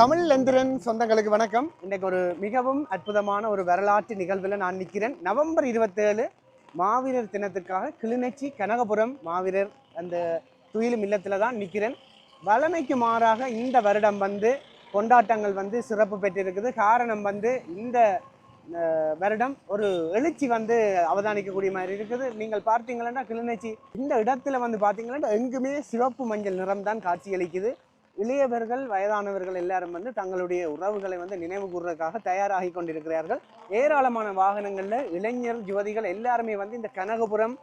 தமிழ் எந்திரன் சொந்தங்களுக்கு வணக்கம். இன்னைக்கு ஒரு மிகவும் அற்புதமான ஒரு வரலாற்று நிகழ்வில் நான் நிற்கிறேன் நவம்பர் இருபத்தேழு மாவீரர் தினத்திற்காக கிளிநொச்சி கனகபுரம் மாவீரர் அந்த துயிலும் இல்லத்தில் தான் நிற்கிறேன் வளமைக்கு மாறாக இந்த வருடம் வந்து கொண்டாட்டங்கள் வந்து சிறப்பு பெற்றிருக்குது. காரணம் வந்து இந்த வருடம் ஒரு எழுச்சி வந்து அவதானிக்கக்கூடிய மாதிரி இருக்குது. நீங்கள் பார்த்தீங்கன்னா கிளிநொச்சி இந்த இடத்துல வந்து பார்த்தீங்கன்னா எங்குமே சிவப்பு மஞ்சள் நிறம் தான் காட்சியளிக்குது. இளையவர்கள் வயதானவர்கள் எல்லாரும் வந்து தங்களுடைய உறவுகளை வந்து நினைவு கூறுறதுக்காக தயாராகி கொண்டிருக்கிறார்கள். ஏராளமான வாகனங்களில் இளைஞர் யுவதிகள் எல்லாருமே வந்து இந்த கனகபுரம்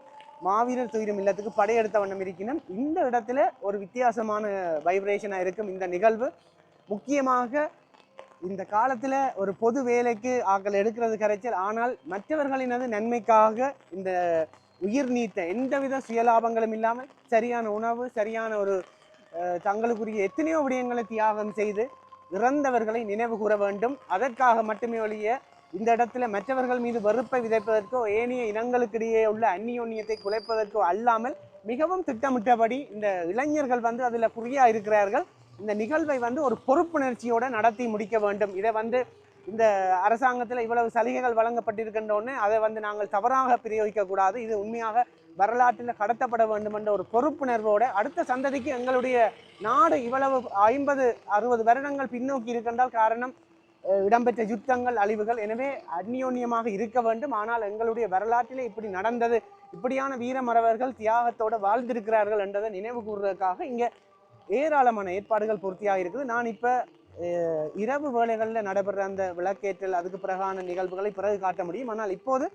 மாவீரர் துயிரும் இல்லத்துக்கு படையெடுத்த வண்ணம் இருக்கணும் இந்த இடத்துல ஒரு வித்தியாசமான வைப்ரேஷனாக இருக்கும் இந்த நிகழ்வு. முக்கியமாக இந்த காலத்தில் ஒரு பொது வேலைக்கு ஆக்கள் எடுக்கிறது கரைச்சல். ஆனால் மற்றவர்களினது நன்மைக்காக இந்த உயிர் நீத்த எந்தவித சுயலாபங்களும் இல்லாமல் சரியான உணவு சரியான ஒரு தங்களுக்குரிய எத்தனையோ விடயங்களை தியாகம் செய்து இறந்தவர்களை நினைவு கூற வேண்டும். அதற்காக மட்டுமே ஒழிய இந்த இடத்துல மற்றவர்கள் மீது வெறுப்பை விதைப்பதற்கோ ஏனைய இனங்களுக்கிடையே உள்ள அந்நியோன்னியத்தை குலைப்பதற்கோ அல்லாமல் மிகவும் திட்டமிட்டபடி இந்த இளைஞர்கள் வந்து அதில் குறியாக இருக்கிறார்கள். இந்த நிகழ்வை வந்து ஒரு பொறுப்புணர்ச்சியோடு நடத்தி முடிக்க வேண்டும். இதை வந்து இந்த அரசாங்கத்தில் இவ்வளவு சலுகைகள் வழங்கப்பட்டிருக்கின்றோன்னு அதை வந்து நாங்கள் தவறாக பிரயோகிக்கக்கூடாது இது உண்மையாக வரலாற்றில் கடத்தப்பட வேண்டும் என்ற ஒரு பொறுப்புணர்வோட அடுத்த சந்ததிக்கு எங்களுடைய நாடு இவ்வளவு ஐம்பது அறுபது வருடங்கள் பின்னோக்கி இருக்கின்றால் காரணம் இடம்பெற்ற யுத்தங்கள் அழிவுகள். எனவே அந்யோன்யமாக இருக்க வேண்டும். ஆனால் எங்களுடைய வரலாற்றிலே இப்படி நடந்தது இப்படியான வீரமறவர்கள் தியாகத்தோடு வாழ்ந்திருக்கிறார்கள் என்றதை நினைவு கூறுவதற்காக இங்கே ஏராளமான ஏற்பாடுகள் பூர்த்தியாக இருக்குது. நான் இப்போ இரவு வேலைகளில் நடைபெற அந்த விளக்கேற்றல் அதுக்கு பிறகான நிகழ்வுகளை பிறகு காட்ட முடியும். ஆனால் இப்போது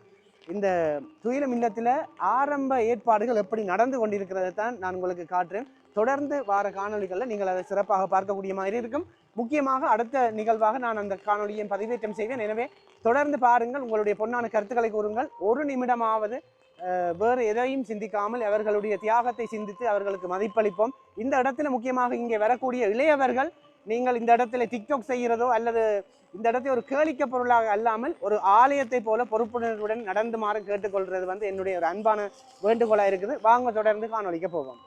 இந்த துயிலம் இல்லத்தில் ஆரம்ப ஏற்பாடுகள் எப்படி நடந்து கொண்டிருக்கிறதை தான் நான் உங்களுக்கு காட்டுறேன். தொடர்ந்து வார காணொளிகளில் நீங்கள் அதை சிறப்பாக பார்க்கக்கூடிய மாதிரி இருக்கும். முக்கியமாக அடுத்த நிகழ்வாக நான் அந்த காணொலியை பதிவேற்றம் செய்வேன். எனவே தொடர்ந்து பாருங்கள் உங்களுடைய பொன்னான கருத்துக்களை கூறுங்கள். ஒரு நிமிடமாவது வேறு எதையும் சிந்திக்காமல் அவர்களுடைய தியாகத்தை சிந்தித்து அவர்களுக்கு மதிப்பளிப்போம். இந்த இடத்துல முக்கியமாக இங்கே வரக்கூடிய இளையவர்கள் நீங்கள் இந்த இடத்துல டிக்டாக் செய்கிறதோ அல்லது இந்த இடத்தை ஒரு கேளிக்க பொருளாக அல்லாமல் ஒரு ஆலயத்தை போல பொறுப்புணர்வுடன் நடந்துமாறு கேட்டுக்கொள்வது வந்து என்னுடைய ஒரு அன்பான வேண்டுகோளாக இருக்குது. வாங்க தொடர்ந்து காணொலிக்க போவோம்.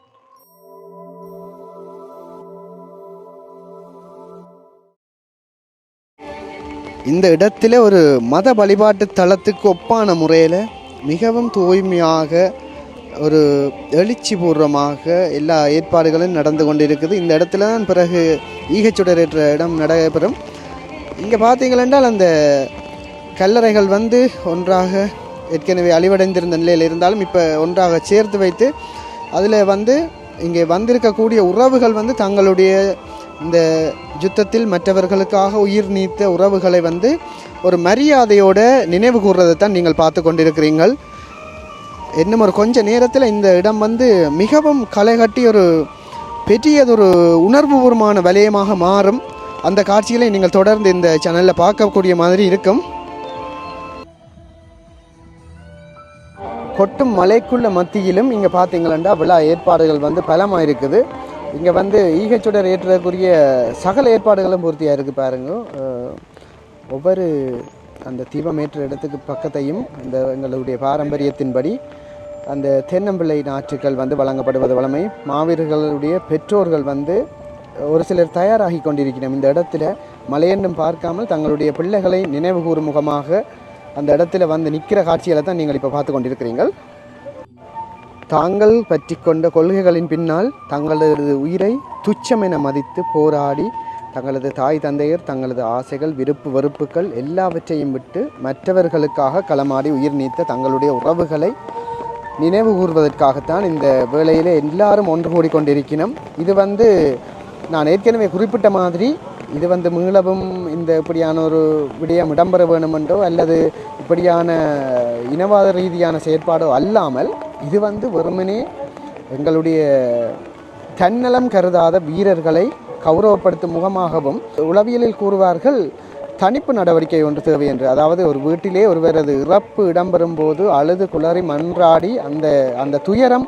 இந்த இடத்துல ஒரு மத வழிபாட்டு தலத்துக்கு ஒப்பான முறையில் மிகவும் தூய்மையாக ஒரு எழுச்சி பூர்வமாக எல்லா ஏற்பாடுகளும் நடந்து கொண்டிருக்குது. இந்த இடத்துல தான் பிறகு ஈகச்சுடரேற்ற இடம் நடைபெறும். இங்கே பார்த்தீங்களென்றால் அந்த கல்லறைகள் வந்து ஒன்றாக ஏற்கனவே அழிவடைந்திருந்த நிலையில் இருந்தாலும் இப்போ ஒன்றாக சேர்த்து வைத்து அதில் வந்து இங்கே வந்திருக்கக்கூடிய உறவுகள் வந்து தங்களுடைய இந்த யுத்தத்தில் மற்றவர்களுக்காக உயிர் நீத்த உறவுகளை வந்து ஒரு மரியாதையோட நினைவு கூர்றதை தான் நீங்கள் பார்த்து கொண்டிருக்கிறீர்கள். இன்னும் ஒரு கொஞ்ச நேரத்தில் இந்த இடம் வந்து மிகவும் களை கட்டி ஒரு பெரியதொரு உணர்வுபூர்வமான வலயமாக மாறும். அந்த காட்சிகளை நீங்கள் தொடர்ந்து இந்த சேனலில் பார்க்கக்கூடிய மாதிரி இருக்கும். கொட்டும் மலைக்குள்ள மத்தியிலும் இங்கே பார்த்தீங்களா விழா ஏற்பாடுகள் வந்து பலமாக இருக்குது இங்கே வந்து ஈகச்சுடர் ஏற்றக்கூடிய சகல ஏற்பாடுகளும் பூர்த்தியாக இருக்குது பாருங்க. ஒவ்வொரு அந்த தீபம் ஏற்ற இடத்துக்கு பக்கத்தையும் இந்த எங்களுடைய பாரம்பரியத்தின்படி அந்த தென்னம்பிள்ளை நாற்றுக்கள் வந்து வழங்கப்படுவது வழமை. மாவீரர்களுடைய பெற்றோர்கள் வந்து ஒரு சிலர் தயாராகி கொண்டிருக்கிறோம். இந்த இடத்துல மலையென்றும் பார்க்காமல் தங்களுடைய பிள்ளைகளை நினைவு கூறும் முகமாக அந்த இடத்துல வந்து நிற்கிற காட்சிகளை தான் நீங்கள் இப்போ பார்த்து கொண்டிருக்கிறீர்கள். தாங்கள் பற்றி கொண்ட கொள்கைகளின் பின்னால் தங்களது உயிரை துச்சம் என மதித்து போராடி தங்களது தாய் தந்தையர் தங்களது ஆசைகள் விருப்பு வெறுப்புகள் எல்லாவற்றையும் விட்டு மற்றவர்களுக்காக களமாடி உயிர் நீத்த தங்களுடைய உறவுகளை நினைவு கூறுவதற்காகத்தான் இந்த வேளையில் எல்லாரும் ஒன்று கூடி கொண்டிருக்கிறோம் இது வந்து நான் ஏற்கனவே குறிப்பிட்ட மாதிரி இது வந்து மீளவும் இந்த இப்படியான ஒரு விடயம் இடம்பெற வேணுமென்றோ அல்லது இப்படியான இனவாத ரீதியான செயற்பாடோ அல்லாமல் இது வந்து வெறுமனே எங்களுடைய தன்னலம் கருதாத வீரர்களை கௌரவப்படுத்தும் முகமாகவும் உளவியலில் கூறுவார்கள் தணிப்பு நடவடிக்கை ஒன்று தேவை என்று. அதாவது ஒரு வீட்டிலே ஒருவரது இறப்பு இடம்பெறும் போது அழுது குளறி மன்றாடி அந்த அந்த துயரம்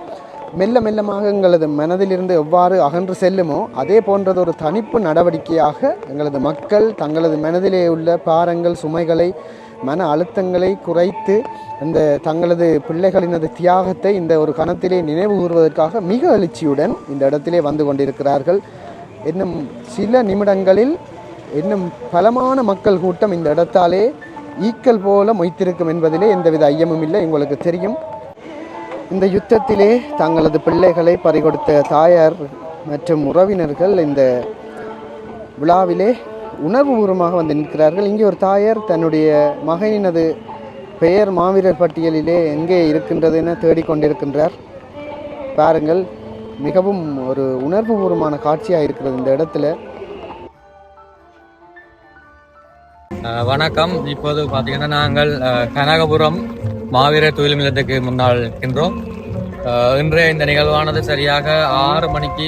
மெல்ல மெல்லமாக எங்களது மனதிலிருந்து எவ்வாறு அகன்று செல்லுமோ அதே போன்றது ஒரு தணிப்பு நடவடிக்கையாக எங்களது மக்கள் தங்களது மனதிலே உள்ள பாரங்கள் சுமைகளை மன அழுத்தங்களை குறைத்து இந்த தங்களது பிள்ளைகளினது தியாகத்தை இந்த ஒரு கணத்திலே நினைவு கூறுவதற்காக மிக எழுச்சியுடன் இந்த இடத்திலே வந்து கொண்டிருக்கிறார்கள். இன்னும் சில நிமிடங்களில் இன்னும் பலமான மக்கள் கூட்டம் இந்த இடத்தாலே ஈக்கல் போல மொய்த்திருக்கும் என்பதிலே எந்தவித ஐயமும் இல்லை உங்களுக்கு தெரியும். இந்த யுத்தத்திலே தங்களது பிள்ளைகளை பறிகொடுத்த தாயார் மற்றும் உறவினர்கள் இந்த விழாவிலே உணர்வுபூர்வமாக வந்து நிற்கிறார்கள். இங்கே ஒரு தாயார் தன்னுடைய மகனினது பெயர் மாவீரர் பட்டியலிலே எங்கே இருக்கின்றது என தேடிக்கொண்டிருக்கின்றார் பாருங்கள் மிகவும் ஒரு உணர்வுபூர்வமான காட்சியாக இருக்கிறது இந்த இடத்துல. வணக்கம். இப்போது பார்த்தீங்கன்னா நாங்கள் கனகபுரம் மாவீரர் தொழில் நிலையத்துக்கு முன்னால் இருக்கின்றோம் இன்றைய இந்த நிகழ்வானது சரியாக ஆறு மணிக்கு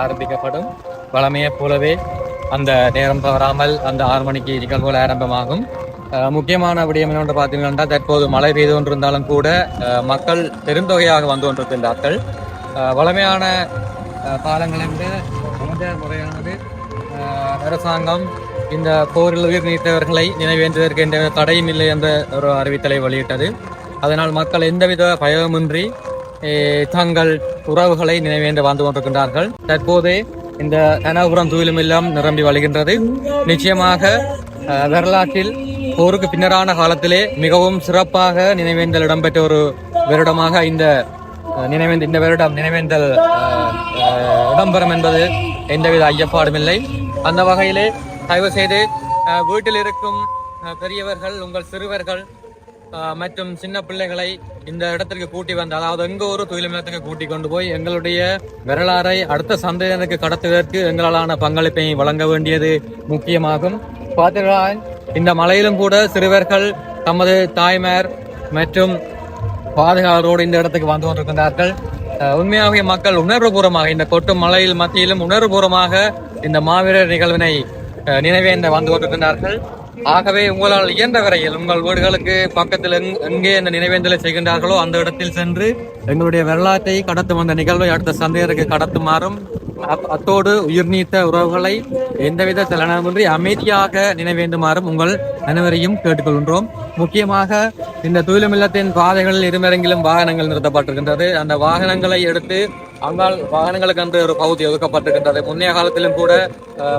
ஆரம்பிக்கப்படும். வழமையைப் போலவே அந்த நேரம் தவறாமல் அந்த ஆறு மணிக்கு நிகழ்வுகள் ஆரம்பமாகும். முக்கியமான விடயம் என்னவென்று பார்த்தீங்கன்னா தற்போது மழை பெய்து கொண்டிருந்தாலும் கூட மக்கள் பெருந்தொகையாக வந்து கொண்டிருக்கின்றார்கள். வளமையான வழமையான அஹ், இந்த முறையானது அரசாங்கம் இந்த போரில் உயிர் நீத்தவர்களை நினைவேற்றுவதற்கு எந்த தடையும் இல்லை என்ற ஒரு அறிவித்தலை வெளியிட்டது. அதனால் மக்கள் எந்தவித பயமின்றி தங்கள் உறவுகளை நினைவேந்து வாழ்ந்து கொண்டிருக்கின்றார்கள். தற்போது இந்த கனகபுரம் தூயிலும் எல்லாம் நிரம்பி வழிகின்றது. நிச்சயமாக வரலாற்றில் போருக்கு பின்னரான காலத்திலே மிகவும் சிறப்பாக நினைவேந்தல் இடம்பெற்ற ஒரு வருடமாக இந்த நினைவேந்த இந்த வருடம் நினைவேந்தல் இடம்பெறும் என்பது எந்தவித ஐயப்பாடும் இல்லை. அந்த வகையிலே தயவு செய்து வீட்டில் இருக்கும் பெரியவர்கள் உங்கள் சிறுவர்கள் மற்றும் சின்ன பிள்ளைகளை இந்த இடத்திற்கு கூட்டி வந்து அதாவது எங்க ஒரு தொழிலகத்துக்கு கூட்டி கொண்டு போய் எங்களுடைய வரலாறை அடுத்த சந்தேகத்துக்கு கடத்துவதற்கு எங்களாலான பங்களிப்பை வழங்க வேண்டியது முக்கியமாகும். பார்த்தீர்களா இந்த மலையிலும் கூட சிறுவர்கள் தமது தாய்மார் மற்றும் பாதுகாவலரோடு இந்த இடத்துக்கு வந்து கொண்டிருக்கின்றார்கள். உண்மையாகவே மக்கள் உணர்வுபூர்வமாக இந்த கொட்டும் மலையில் மத்தியிலும் உணர்வுபூர்வமாக இந்த மாவீரர் நிகழ்வினை நினைவேந்த வந்து கொண்டிருக்கின்றார்கள். ஆகவே உங்களால் இயன்ற வரையில் உங்கள் வீடுகளுக்கு பக்கத்தில் எங்- எங்கே இந்த நினைவேந்தலை செய்கின்றார்களோ அந்த இடத்தில் சென்று எங்களுடைய வரலாற்றை கடத்தும் அந்த நிகழ்வை அடுத்த சந்தையருக்கு கடத்துமாறும் அத்தோடு உயிர் நீத்த உறவுகளை எந்தவித சலனமின்றி அமைதியாக நினைவேந்துமாறும் உங்கள் அனைவரையும் கேட்டுக்கொள்கின்றோம். முக்கியமாக இந்த தூய்லமில்லத்தின் பாதைகளில் இருமரங்கிலும் வாகனங்கள் நிறுத்தப்பட்டிருக்கின்றது. அந்த வாகனங்களை எடுத்து அங்கால் வாகனங்களுக்கு அந்த ஒரு பகுதி ஒதுக்கப்பட்டிருக்கின்றது. முன்னைய காலத்திலும் கூட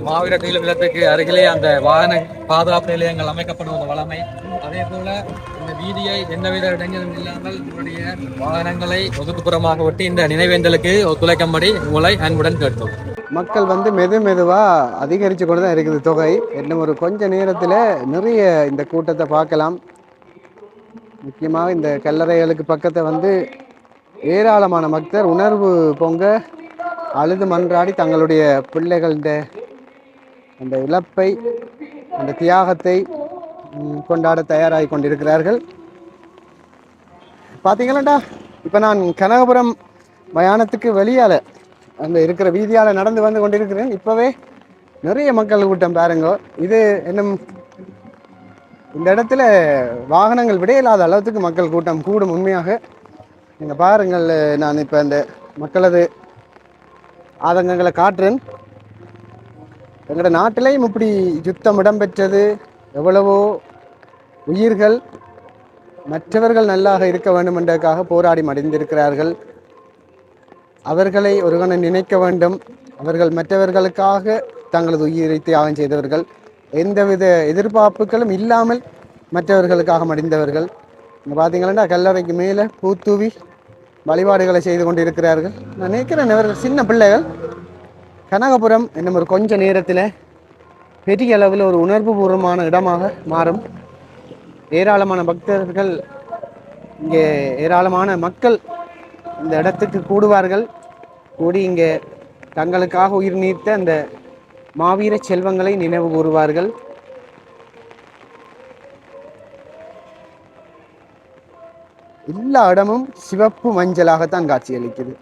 மாவீர துயிலுமில்லத்துக்கு அருகிலே அந்த வாகன பாதுகாப்பு நிலையங்கள் அமைக்கப்படுவது வளமை. அதே போல இந்த வீதியை எந்தவித இடைஞ்சலும் இல்லாமல் உங்களுடைய வாகனங்களை ஒதுக்குப்புறமாக விட்டு இந்த நினைவேந்தலுக்கு ஒத்துழைக்கும்படி உங்களை அன்புடன் கேட்டோம் மக்கள் வந்து மெது மெதுவாக அதிகரித்து கொண்டு தான் இருக்குது தொகை. இன்னும் ஒரு கொஞ்ச நேரத்தில் நிறைய இந்த கூட்டத்தை பார்க்கலாம். முக்கியமாக இந்த கல்லறைகளுக்கு பக்கத்தை வந்து ஏராளமான பக்தர் உணர்வு பொங்க அழுது மன்றாடி தங்களுடைய பிள்ளைகளின் அந்த இழப்பை அந்த தியாகத்தை கொண்டாட தயாராகி கொண்டிருக்கிறார்கள். பார்த்தீங்களாண்டா இப்போ நான் கனகபுரம் மயானத்துக்கு வெளியால் அந்த இருக்கிற வீதியால் நடந்து வந்து கொண்டிருக்கிறேன். இப்போவே நிறைய மக்கள் கூட்டம் பாருங்க. இது இன்னும் இந்த இடத்துல வாகனங்கள் விட இல்லாத அளவுக்கு மக்கள் கூட்டம் கூடும் உண்மையாக. நீங்கள் பாருங்கள் நான் இப்போ அந்த மக்களது ஆதங்கங்களை காட்டுறேன். எங்களோட நாட்டிலையும் இப்படி யுத்தம் இடம்பெற்றது. எவ்வளவோ உயிர்கள் மற்றவர்கள் நல்லாக இருக்க வேண்டும் என்றதுக்காக போராடி மடிந்திருக்கிறார்கள். அவர்களை ஒருவனை நினைக்க வேண்டும். அவர்கள் மற்றவர்களுக்காக தங்களது உயிரை தியாகம் செய்தவர்கள். எந்தவித எதிர்பார்ப்புகளும் இல்லாமல் மற்றவர்களுக்காக மடிந்தவர்கள். இங்கே பார்த்தீங்கன்னா கல்லறைக்கு மேலே பூத்தூவி வழிபாடுகளை செய்து கொண்டிருக்கிறார்கள். நான் நினைக்கிறேன் இவர்கள் சின்ன பிள்ளைகள். கனகபுரம் இன்னும் ஒரு கொஞ்ச நேரத்தில் பெரிய அளவில் ஒரு உணர்வுபூர்வமான இடமாக மாறும். ஏராளமான பக்தர்கள் இங்கே ஏராளமான மக்கள் இந்த இடத்துக்கு கூடுவார்கள். கூடி இங்கே தங்களுக்காக உயிர் நீத்த அந்த மாவீர செல்வங்களை நினைவு கூறுவார்கள். எல்லா இடமும் சிவப்பு மஞ்சளாகத்தான் காட்சியளிக்குது.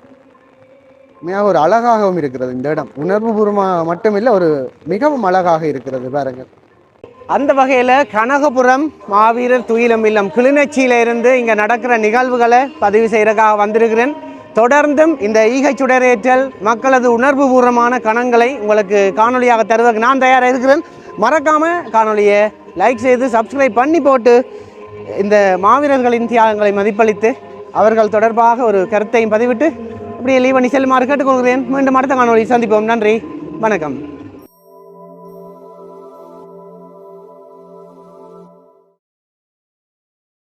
மிக ஒரு அழகாகவும் இருக்கிறது இந்த இடம். உணர்வுபூர்வமாக மட்டுமில்லை ஒரு மிகவும் அழகாக இருக்கிறது பாருங்கள். அந்த வகையில் கனகபுரம் மாவீரர் துயிலம் இல்லம் கிளிநொச்சியில இருந்து இங்கே நடக்கிற நிகழ்வுகளை பதிவு செய்கிறதுக்காக வந்திருக்கிறேன். தொடர்ந்தும் இந்த ஈகை சுடரேற்றல் மக்களது உணர்வுபூர்வமான கணங்களை உங்களுக்கு காணொலியாக தருவதற்கு நான் தயாராக இருக்கிறேன். மறக்காமல் காணொலியை லைக் செய்து சப்ஸ்கிரைப் பண்ணி போட்டு இந்த மாவீரர்களின் தியாகங்களை மதிப்பளித்து அவர்கள் தொடர்பாக ஒரு கருத்தையும் பதிவிட்டு இப்படியே லீவ் பண்ணி செல்லுமாறு கேட்டுக்கொள்கிறேன். மீண்டும் அடுத்த காணொலி சந்திப்போம். நன்றி. வணக்கம்.